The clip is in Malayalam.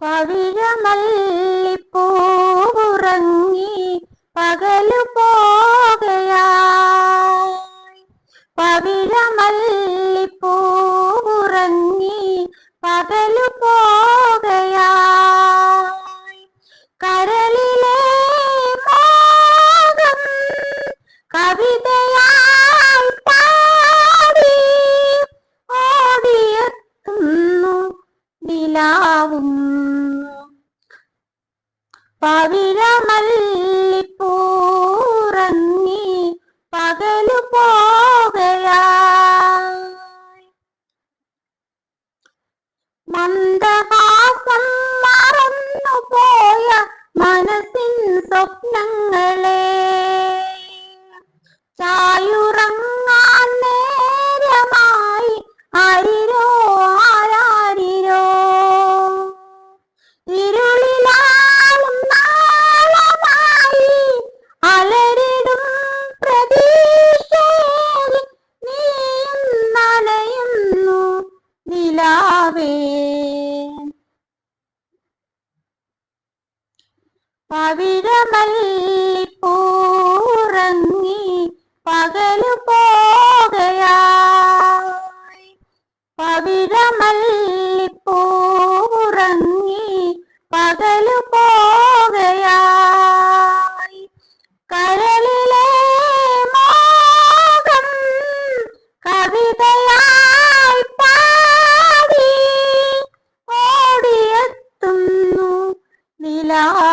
പവിഴമല്ലിപ്പൂവുറങ്ങി പകലു പോകയായി. പവിഴമല്ലിപ്പൂവുറങ്ങി പകലു പോകയായി. കവിതയായി നിലാവും പവിഴമല്ലിപ്പൂറങ്ങി പകലു പോകയാസം മറന്നു പോയ മനസ്സിൻ സ്വപ്നം കർത്താവേ. പവിഴമല്ലിപ്പൂറങ്ങി പകലു പോകയായി പവിരമല്ലി la